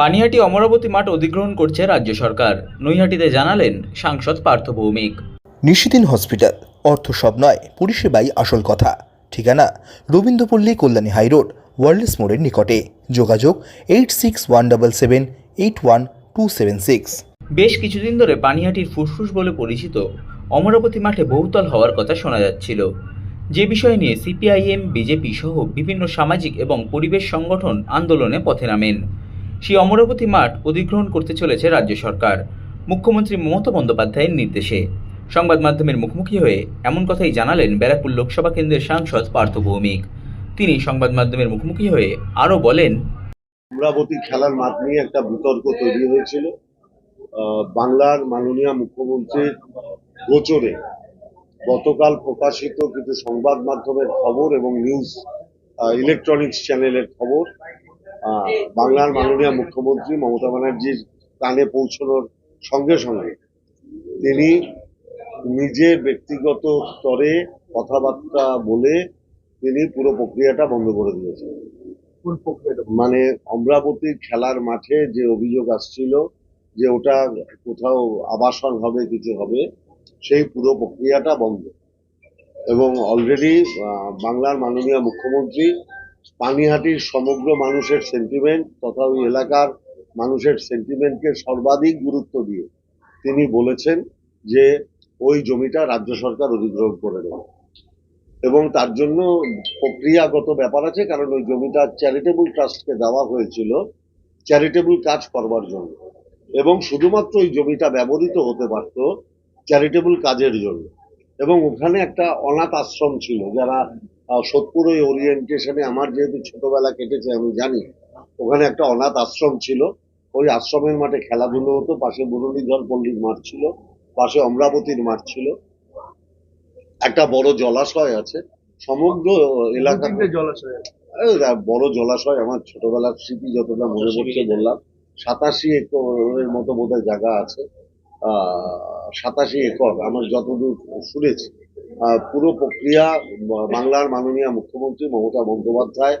পানিহাটি অমরাবতী মাঠ অধিগ্রহণ করছে রাজ্য সরকার। নৈহাটিতে জানালেন সাংসদ পার্থ ভৌমিক। নিশিদিন হসপিটাল অর্থ সব নয় পরিষেবাই আসল কথা। ঠিকানা রবীন্দ্রপল্লী কল্যাণী হাইরোড ওয়ার্ল্ডস মোড়ের নিকটে। যোগাযোগ eight six one double seven eight one two seven six. বেশ কিছুদিন ধরে পানিহাটির ফুসফুস বলে পরিচিত অমরাবতী মাঠে বহুতল হওয়ার কথা শোনা যাচ্ছিল। যে বিষয় নিয়ে সিপিআইএম বিজেপি সহ বিভিন্ন সামাজিক এবং পরিবেশ সংগঠন আন্দোলনে পথে নামেন। সেই অমরাবতী মাঠ অধিগ্রহণ করতে চলেছে রাজ্য সরকার। মুখ্যমন্ত্রী মমতা বন্দ্যোপাধ্যায়ের নির্দেশে। সংবাদ মাধ্যমের মুখোমুখি হয়ে এমন কথাই জানালেন ব্যারাকপুর লোকসভা কেন্দ্রের সাংসদ পার্থ ভৌমিক। তিনি সংবাদ মাধ্যমের মুখোমুখি হয়ে আরও বলেন, অমরাবতী খেলার মাঠ নিয়ে একটা বিতর্ক তৈরি হয়েছিল। বাংলার মাননীয় মুখ্যমন্ত্রীর গোচরে গতকাল প্রকাশিত কিছু সংবাদ মাধ্যমের খবর এবং নিউজ ইলেকট্রনিক্স চ্যানেলের খবর বাংলার মাননীয় মুখ্যমন্ত্রী মমতা ব্যানার্জির কানে পৌঁছানোর সঙ্গে সঙ্গে তিনি নিজে ব্যক্তিগত স্তরে কথাবার্তা বলে তিনি পুরো প্রক্রিয়াটা বন্ধ করে দিয়েছেন। মানে অমরাবতী খেলার মাঠে যে অভিযোগ আসছিল যে ওটা কোথাও আবাসন হবে কিছু হবে সেই পুরো প্রক্রিয়াটা বন্ধ। এবং অলরেডি বাংলার মাননীয় মুখ্যমন্ত্রী পানিহাটির সমগ্র মানুষের সেন্টিমেন্ট তথা ওই এলাকার মানুষের সেন্টিমেন্টকে সর্বাধিক গুরুত্ব দিয়ে তিনি বলেছেন যে ওই জমিটা রাজ্য সরকার অধিগ্রহণ করে দেবে। এবং তার জন্য প্রক্রিয়াগত ব্যাপার আছে, কারণ ওই জমিটা চ্যারিটেবল ট্রাস্টকে দেওয়া হয়েছিল চ্যারিটেবল কাজ করবার জন্য। এবং শুধুমাত্র ওই জমিটা ব্যবহৃত হতে পারত চ্যারিটেবল কাজের জন্য। এবং ওখানে একটা অনাথ আশ্রম ছিল, যারা সোদপুর ওই ওরিয়েন্টেশনে আমার যেহেতু ছোটবেলা কেটেছে আমি জানি। ওখানে একটা অনাথ আশ্রম ছিল। ওই আশ্রমের মাঠে খেলাধুলো হতো পাশে মুরলীধর পল্লীর মাঠ ছিল পাশে অমরাবতীর মাঠ ছিল। একটা বড় জলাশয় আছে। সমগ্র এলাকা জলাশয় বড় জলাশয় আমার ছোটবেলার স্মৃতি যতটা মনে পড়ছে বললাম। সাতাশি একরের মতো বোধহয় জায়গা আছে। আহ, সাতাশি একর আমার যতদূর শুনেছি। পুরো প্রক্রিয়া বাংলার মাননীয় মুখ্যমন্ত্রী মমতা বন্দ্যোপাধ্যায়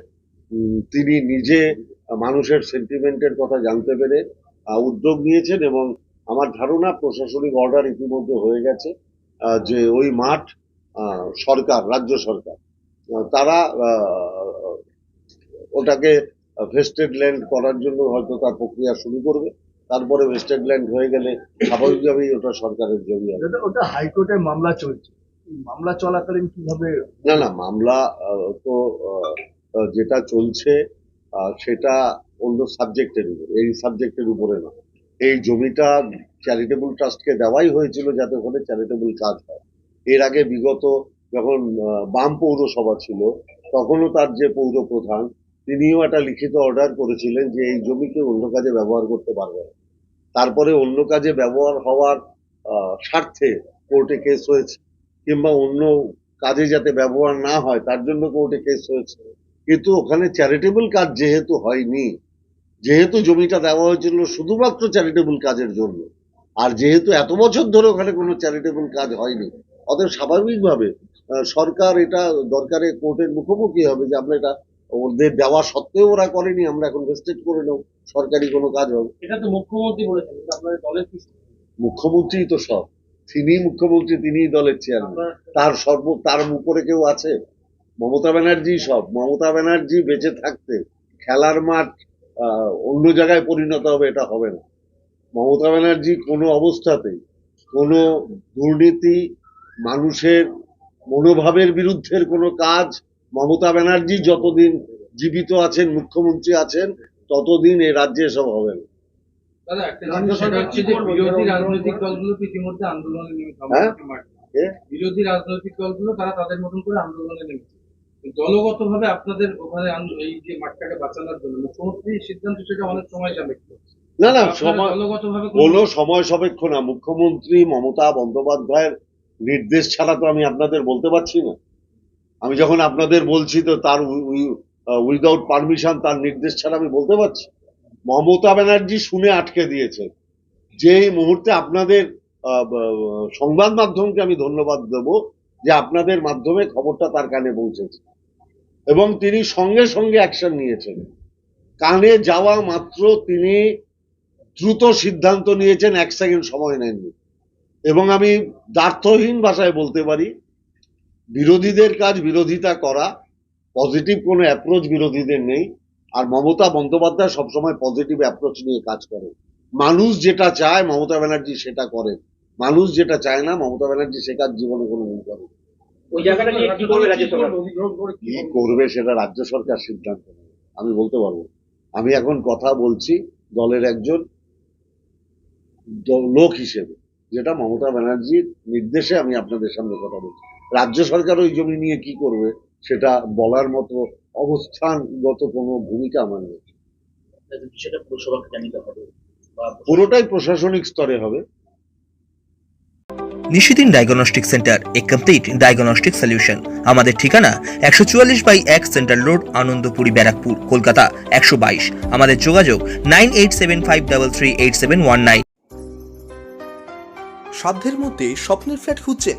তিনি নিজে মানুষের সেন্টিমেন্টের কথা জানতে পেরে উদ্যোগ নিয়েছেন এবং আমার ধারণা প্রশাসনিক অর্ডার ইতিমধ্যে হয়ে গেছে যে ওই মাঠ সরকার, রাজ্য সরকার তারা ওটাকে ভেস্টেড ল্যান্ড করার জন্য হয়তো তার প্রক্রিয়া শুরু করবে, তারপরে ভেস্টেড ল্যান্ড হয়ে গেলে স্বাভাবিকভাবেই ওটা সরকারের জমি দাদা ওটা হাইকোর্টে মামলা চলছে। মামলা চলাকালীন কীভাবে? না না, মামলা তো যেটা চলছে সেটা অন্য সাবজেক্টের উপর, এই সাবজেক্টের উপরে না এই জমিটা চ্যারিটেবল ট্রাস্টকে দেওয়াই হয়েছিল যাতে ওখানে চ্যারিটেবল কাজ হয়। এর আগে বিগত যখন বাম পৌরসভা ছিল, তখনও তার যে পৌর প্রধান তিনিও একটা লিখিত অর্ডার করেছিলেন যে এই জমিকে অন্য কাজে ব্যবহার করতে পারবে তারপরে অন্য কাজে ব্যবহার হওয়ার স্বার্থে কোর্টে কেস হয়েছে। কিংবা অন্য কাজে যাতে ব্যবহার না হয় তার জন্য কোর্টে কেস হয়েছে। কিন্তু ওখানে চ্যারিটেবল কাজ যেহেতু হয়নি যেহেতু জমিটা দেওয়া হয়েছিল শুধুমাত্র চ্যারিটেবল কাজের জন্য আর যেহেতু এত বছর ধরে ওখানে কোনো চ্যারিটেবল কাজ হয়নি অতএব স্বাভাবিকভাবে সরকার এটা দরকারে কোর্টের মুখোমুখি হবে যে আমরা এটা ওদের দেওয়া সত্ত্বেও ওরা করেনি আমরা এখন ভেস্টেড করে নেব সরকারি কোনো কাজ হবে এটা তো মুখ্যমন্ত্রী বলেছেন মুখ্যমন্ত্রী তো সব। তিনি মুখ্যমন্ত্রী তিনিই দলের চেয়ারম্যান তার সর্ব তার উপরে কেউ আছে? মমতা ব্যানার্জি সব। মমতা ব্যানার্জি বেঁচে থাকতে খেলার মাঠ অন্য জায়গায় পরিণত হবে এটা হবে না। মমতা ব্যানার্জি কোনো অবস্থাতেই কোনো দুর্নীতি মানুষের মনোভাবের বিরুদ্ধের কোনো কাজ মমতা ব্যানার্জি যতদিন জীবিত আছেন মুখ্যমন্ত্রী আছেন ততদিন এ রাজ্যে এসব হবে না। বিরোধী রাজনৈতিক দলগুলো হ্যাঁ? বিরোধী রাজনৈতিক দলগুলো তারা তাদের মতন করে আন্দোলনে নেমেছে দলগতভাবে আপনাদের ওখানে এই যে মাঠটাকে বাঁচানোর জন্য মুখ্যমন্ত্রীর সিদ্ধান্ত সেটা অনেক সময় সাপেক্ষ। না না সময় কোনো সময় সাপেক্ষ না। মুখ্যমন্ত্রী মমতা বন্দ্যোপাধ্যায়ের নির্দেশ ছাড়া তো আমি আপনাদের বলতে পারছি না। আমি যখন আপনাদের বলছি তো তার উইদাউট পারমিশন তার নির্দেশ ছাড়া আমি বলতে পারছি। মমতা ব্যানার্জি শুনে আটকে দিয়েছেন যেই মুহূর্তে আপনাদের সংবাদ মাধ্যমকে আমি ধন্যবাদ দেব যে আপনাদের মাধ্যমে খবরটা তার কানে পৌঁছেছে। এবং তিনি সঙ্গে সঙ্গে অ্যাকশন নিয়েছেন। কানে যাওয়া মাত্র তিনি দ্রুত সিদ্ধান্ত নিয়েছেন, এক সেকেন্ড সময় নেননি। এবং আমি দ্বার্থহীন ভাষায় বলতে পারি, বিরোধীদের কাজ বিরোধিতা করা, পজিটিভ কোনো অ্যাপ্রোচ বিরোধীদের নেই। আর মমতা বন্দ্যোপাধ্যায় সবসময় পজিটিভ অ্যাপ্রোচ নিয়ে কাজ করে। মানুষ যেটা চায় মমতা ব্যানার্জি সেটা করেন মানুষ যেটা চায় না মমতা ব্যানার্জি সে কাজ জীবনে কোনো ভুল করে কি করবে সেটা রাজ্য সরকার সিদ্ধান্ত নেবে। আমি বলতে পারব আমি এখন কথা বলছি দলের একজন লোক হিসেবে যেটা মমতা ব্যানার্জির নির্দেশে আমি আপনাদের সামনে কথা বলছি। রাজ্য সরকার ওই জমি নিয়ে কি করবে? সেটা বলার মতো অবস্থানগত কোনো ভূমিকা আমার নেই। পুরোটাই প্রশাসনিক স্তরে হবে। Nishidin diagnostic centre a complete diagnostic solution. আমাদের ঠিকানা একশো চুয়াল্লিশ বাই এক সেন্ট্রাল রোড আনন্দপুরি ব্যারাকপুর কলকাতা একশো বাইশ। আমাদের যোগাযোগ nine eight seven five double three eight seven one nine. সাধ্যের মধ্যে স্বপ্নের ফ্ল্যাট খুঁজছেন